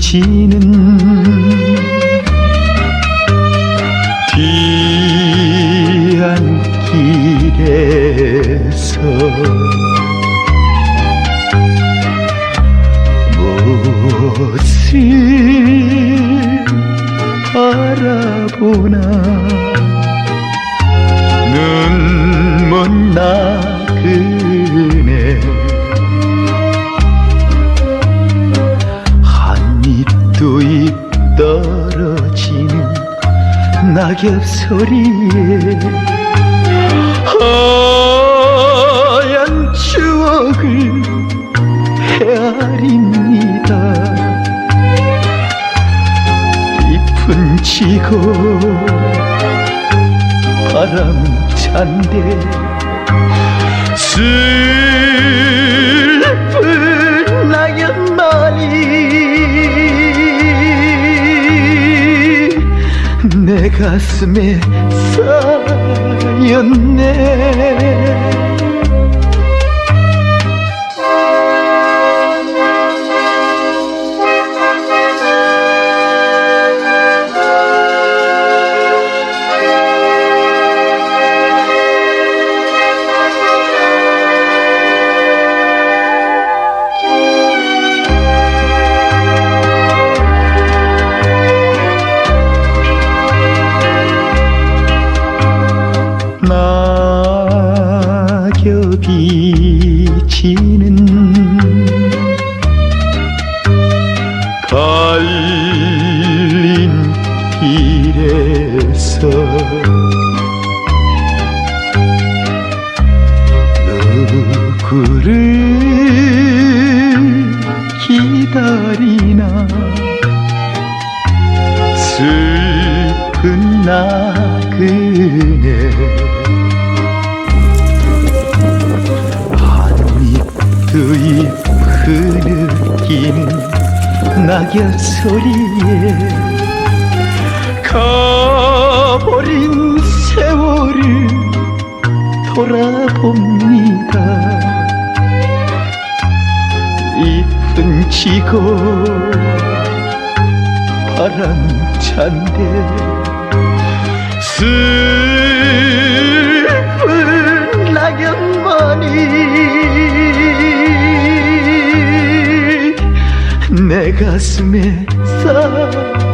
지는 뒤안길에서 무엇을 바라보나 낙엽 소리에 하얀 추억을 헤아립니다. 잎은 지고 바람은 잔데 가슴에 쌓였네 낙엽이 지는 갈린 길에서 누구를 기다리나? 슬픈 나그네 낙엽 소리에 가버린 세월을 돌아봅니다. 잎은 지고 바람 찬데 낙엽